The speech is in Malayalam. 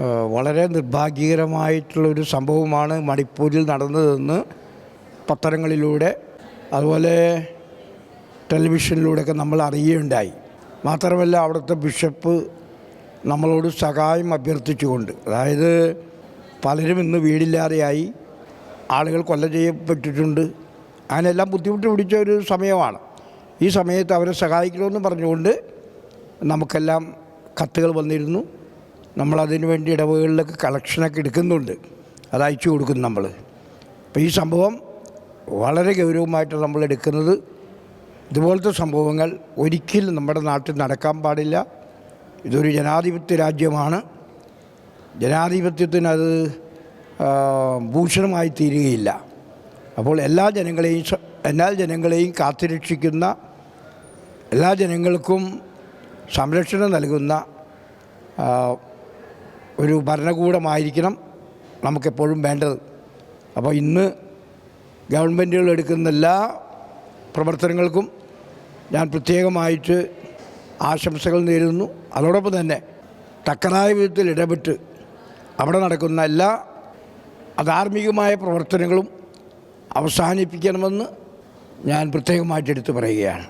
വളരെ നിർഭാഗ്യകരമായിട്ടുള്ളൊരു സംഭവമാണ് മണിപ്പൂരിൽ നടന്നതെന്ന് പത്രങ്ങളിലൂടെ അതുപോലെ ടെലിവിഷനിലൂടെയൊക്കെ നമ്മൾ അറിയുകയുണ്ടായി. മാത്രമല്ല അവിടുത്തെ ബിഷപ്പ് നമ്മളോട് സഹായം അഭ്യർത്ഥിച്ചുകൊണ്ട് അതായത് പലരും ഇന്ന് വീടില്ലാതെയായി ആളുകൾ കൊല്ല ചെയ്യപ്പെട്ടിട്ടുണ്ട്. അതിനെല്ലാം ബുദ്ധിമുട്ട് പിടിച്ച ഒരു സമയമാണ്. ഈ സമയത്ത് അവരെ സഹായിക്കണമെന്ന് പറഞ്ഞുകൊണ്ട് നമുക്കെല്ലാം കത്തുകൾ വന്നിരുന്നു. നമ്മളതിനു വേണ്ടി ഇടവകളിലൊക്കെ കളക്ഷനൊക്കെ എടുക്കുന്നുണ്ട്. അത് അയച്ചു കൊടുക്കും നമ്മൾ അപ്പോൾ ഈ സംഭവം വളരെ ഗൗരവമായിട്ട് നമ്മൾ എടുക്കുന്നത്. ഇതുപോലത്തെ സംഭവങ്ങൾ ഒരിക്കലും നമ്മുടെ നാട്ടിൽ നടക്കാൻ പാടില്ല. ഇതൊരു ജനാധിപത്യ രാജ്യമാണ്. ജനാധിപത്യത്തിന് ഭൂഷണമായി തീരുകയില്ല. അപ്പോൾ എല്ലാ ജനങ്ങളെയും എല്ലാ ജനങ്ങളെയും കാത്തുരക്ഷിക്കുന്ന എല്ലാ ജനങ്ങൾക്കും സംരക്ഷണം നൽകുന്ന ഒരു ഭരണകൂടമായിരിക്കണം നമുക്കെപ്പോഴും വേണ്ടത്. അപ്പോൾ ഇന്ന് ഗവൺമെന്റുകൾ എടുക്കുന്ന എല്ലാ പ്രവർത്തനങ്ങൾക്കും ഞാൻ പ്രത്യേകമായിട്ട് ആശംസകൾ നേരുന്നു. അതോടൊപ്പം തന്നെ തക്കതായ വിധത്തിൽ ഇടപെട്ട് അവിടെ നടക്കുന്ന എല്ലാ അധാർമികമായ പ്രവർത്തനങ്ങളും അവസാനിപ്പിക്കണമെന്ന് ഞാൻ പ്രത്യേകമായിട്ട് എടുത്തു പറയുകയാണ്.